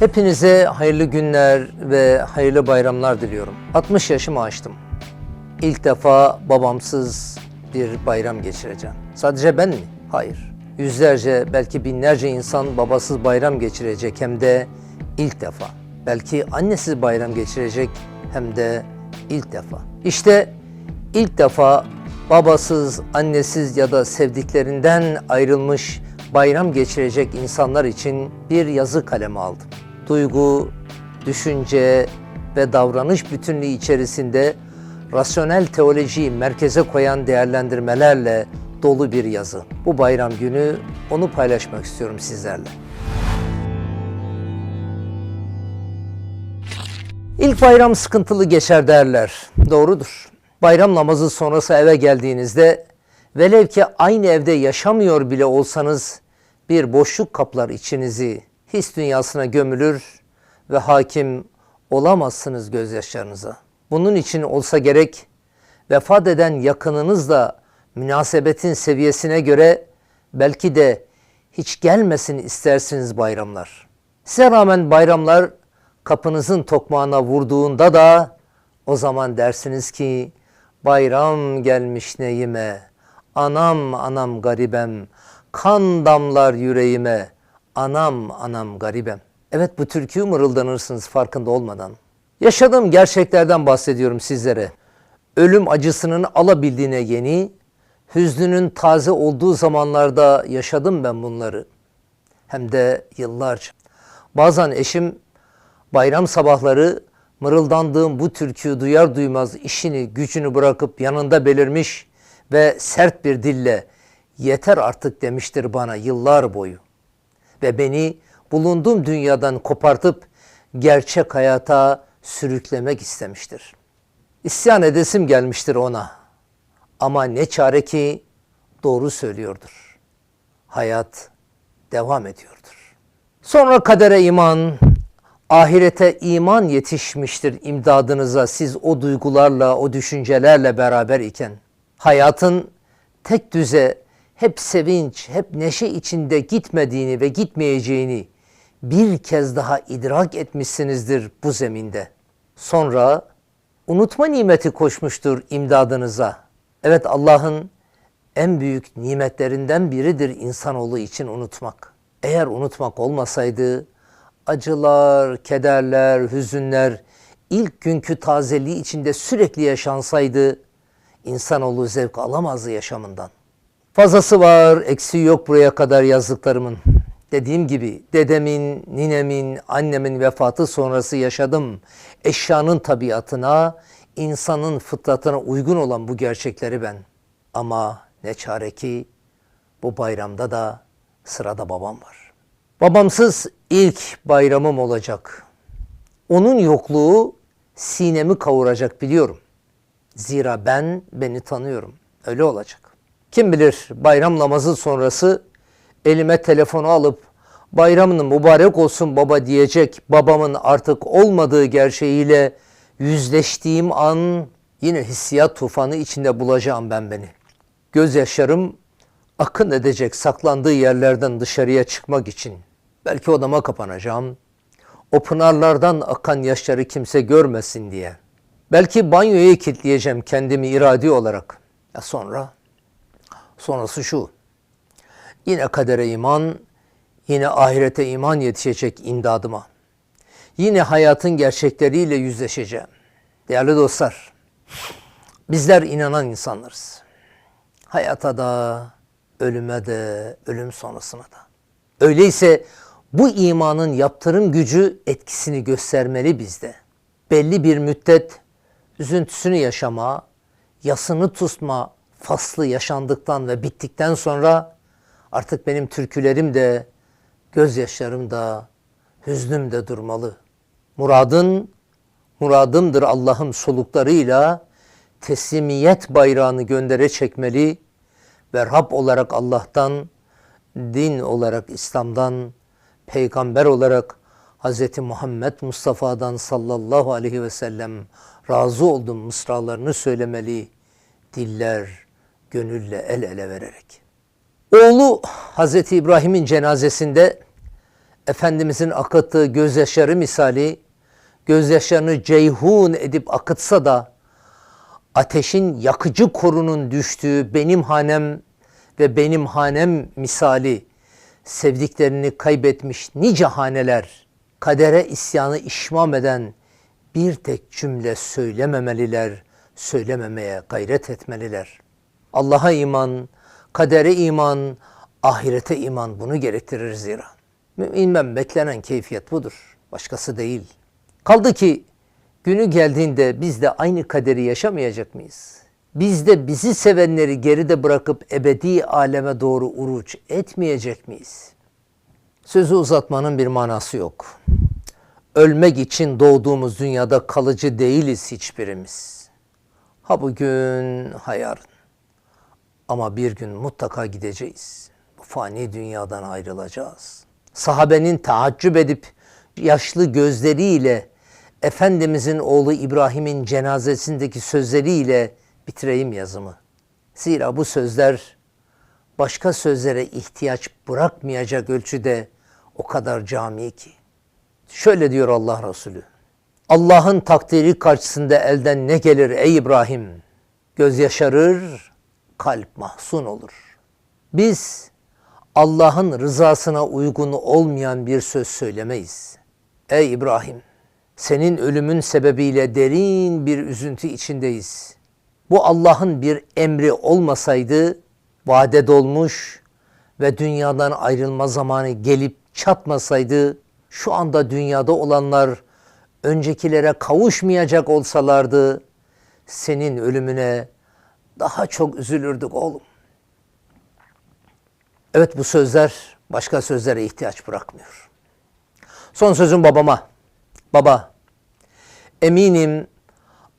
Hepinize hayırlı günler ve hayırlı bayramlar diliyorum. 60 yaşımı aştım. İlk defa babamsız bir bayram geçireceğim. Sadece ben mi? Hayır. Yüzlerce, belki binlerce insan babasız bayram geçirecek hem de ilk defa. Belki annesiz bayram geçirecek hem de ilk defa. İşte ilk defa babasız, annesiz ya da sevdiklerinden ayrılmış bayram geçirecek insanlar için bir yazı kalemi aldım. Duygu, düşünce ve davranış bütünlüğü içerisinde rasyonel teolojiyi merkeze koyan değerlendirmelerle dolu bir yazı. Bu bayram günü onu paylaşmak istiyorum sizlerle. İlk bayram sıkıntılı geçer derler. Doğrudur. Bayram namazı sonrası eve geldiğinizde velev ki aynı evde yaşamıyor bile olsanız bir boşluk kaplar içinizi, his dünyasına gömülür ve hakim olamazsınız gözyaşlarınıza. Bunun için olsa gerek vefat eden yakınınızla münasebetin seviyesine göre belki de hiç gelmesin istersiniz bayramlar. Size rağmen bayramlar kapınızın tokmağına vurduğunda da o zaman dersiniz ki bayram gelmiş neyime, anam anam garibem, kan damlar yüreğime, anam anam garibem. Evet bu türküyü mırıldanırsınız farkında olmadan. Yaşadığım gerçeklerden bahsediyorum sizlere. Ölüm acısının alabildiğine yeni, hüznünün taze olduğu zamanlarda yaşadım ben bunları. Hem de yıllarca. Bazen eşim bayram sabahları mırıldandığım bu türküyü duyar duymaz işini gücünü bırakıp yanında belirmiş ve sert bir dille yeter artık demiştir bana yıllar boyu. Ve beni bulunduğum dünyadan kopartıp gerçek hayata sürüklemek istemiştir. İsyan edesim gelmiştir ona. Ama ne çare ki doğru söylüyordur. Hayat devam ediyordur. Sonra kadere iman, ahirete iman yetişmiştir imdadınıza siz o duygularla, o düşüncelerle beraber iken. Hayatın tek düze, hep sevinç, hep neşe içinde gitmediğini ve gitmeyeceğini bir kez daha idrak etmişsinizdir bu zeminde. Sonra unutma nimeti koşmuştur imdadınıza. Evet Allah'ın en büyük nimetlerinden biridir insanoğlu için unutmak. Eğer unutmak olmasaydı acılar, kederler, hüzünler ilk günkü tazeliği içinde sürekli yaşansaydı insanoğlu zevk alamazdı yaşamından. Fazlası var, eksiği yok buraya kadar yazdıklarımın. Dediğim gibi dedemin, ninemin, annemin vefatı sonrası yaşadım. Eşyanın tabiatına, insanın fıtratına uygun olan bu gerçekleri ben. Ama ne çare ki bu bayramda da sırada babam var. Babamsız ilk bayramım olacak. Onun yokluğu sinemi kavuracak biliyorum. Zira ben beni tanıyorum. Öyle olacak. Kim bilir bayram namazı sonrası elime telefonu alıp bayramın mübarek olsun baba diyecek babamın artık olmadığı gerçeğiyle yüzleştiğim an yine hissiyat tufanı içinde bulacağım ben beni. Gözyaşlarım akın edecek saklandığı yerlerden dışarıya çıkmak için. Belki odama kapanacağım. O pınarlardan akan yaşları kimse görmesin diye. Belki banyoya kilitleyeceğim kendimi iradi olarak. Ya sonra? Sonrası şu. Yine kadere iman, yine ahirete iman yetişecek imdadıma. Yine hayatın gerçekleriyle yüzleşeceğim. Değerli dostlar, bizler inanan insanlarız. Hayata da, ölüme de, ölüm sonrasına da. Öyleyse bu imanın yaptırım gücü etkisini göstermeli bizde. Belli bir müddet üzüntüsünü yaşama, yasını tutma faslı yaşandıktan ve bittikten sonra artık benim türkülerim de, gözyaşlarım da, hüznüm de durmalı. Muradın, muradımdır Allah'ın soluklarıyla teslimiyet bayrağını göndere çekmeli ve Rab olarak Allah'tan, din olarak İslam'dan, peygamber olarak Hz. Muhammed Mustafa'dan sallallahu aleyhi ve sellem razı oldum mısralarını söylemeli diller gönülle el ele vererek. Oğlu Hz. İbrahim'in cenazesinde Efendimizin akıttığı gözyaşları misali gözyaşlarını ceyhun edip akıtsa da ateşin yakıcı korunun düştüğü benim hanem ve benim hanem misali sevdiklerini kaybetmiş nice haneler kadere isyanı işmam eden bir tek cümle söylememeliler, söylememeye gayret etmeliler. Allah'a iman, kadere iman, ahirete iman bunu gerektirir zira. Müminben beklenen keyfiyet budur. Başkası değil. Kaldı ki günü geldiğinde biz de aynı kaderi yaşamayacak mıyız? Biz de bizi sevenleri geride bırakıp ebedi aleme doğru uruç etmeyecek miyiz? Sözü uzatmanın bir manası yok. Ölmek için doğduğumuz dünyada kalıcı değiliz hiçbirimiz. Ha bugün, ha yarın. Ama bir gün mutlaka gideceğiz. Bu fani dünyadan ayrılacağız. Sahabenin taaccüp edip yaşlı gözleriyle Efendimizin oğlu İbrahim'in cenazesindeki sözleriyle bitireyim yazımı. Zira bu sözler başka sözlere ihtiyaç bırakmayacak ölçüde o kadar cami ki. Şöyle diyor Allah Resulü. Allah'ın takdiri karşısında elden ne gelir ey İbrahim? Göz yaşarır, kalp mahzun olur. Biz Allah'ın rızasına uygun olmayan bir söz söylemeyiz. Ey İbrahim, senin ölümün sebebiyle derin bir üzüntü içindeyiz. Bu Allah'ın bir emri olmasaydı vade dolmuş ve dünyadan ayrılma zamanı gelip çatmasaydı şu anda dünyada olanlar öncekilere kavuşmayacak olsalardı senin ölümüne daha çok üzülürdük oğlum. Evet bu sözler başka sözlere ihtiyaç bırakmıyor. Son sözüm babama. Baba, eminim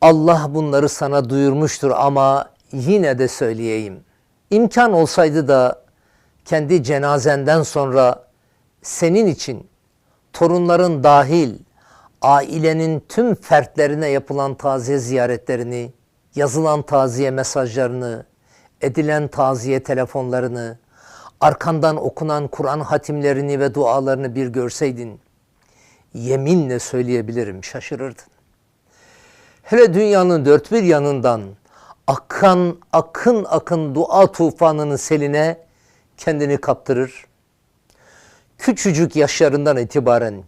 Allah bunları sana duyurmuştur ama yine de söyleyeyim. İmkan olsaydı da kendi cenazenden sonra senin için torunların dahil ailenin tüm fertlerine yapılan taziye ziyaretlerini, yazılan taziye mesajlarını, edilen taziye telefonlarını, arkandan okunan Kur'an hatimlerini ve dualarını bir görseydin, yeminle söyleyebilirim şaşırırdın. Hele dünyanın dört bir yanından akan akın akın dua tufanının seline kendini kaptırır. Küçücük yaşlarından itibaren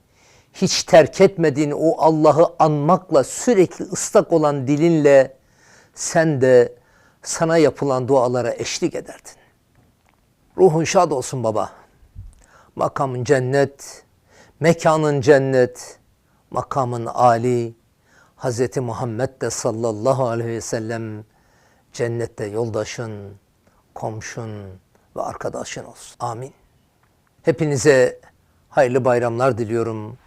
hiç terk etmediğin o Allah'ı anmakla sürekli ıslak olan dilinle sen de sana yapılan dualara eşlik ederdin. Ruhun şad olsun baba. Makamın cennet, mekanın cennet, makamın âli, Hz. Muhammed de sallallahu aleyhi ve sellem cennette yoldaşın, komşun ve arkadaşın olsun. Amin. Hepinize hayırlı bayramlar diliyorum.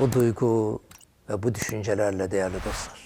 Bu duygu ve bu düşüncelerle değerli dostlar.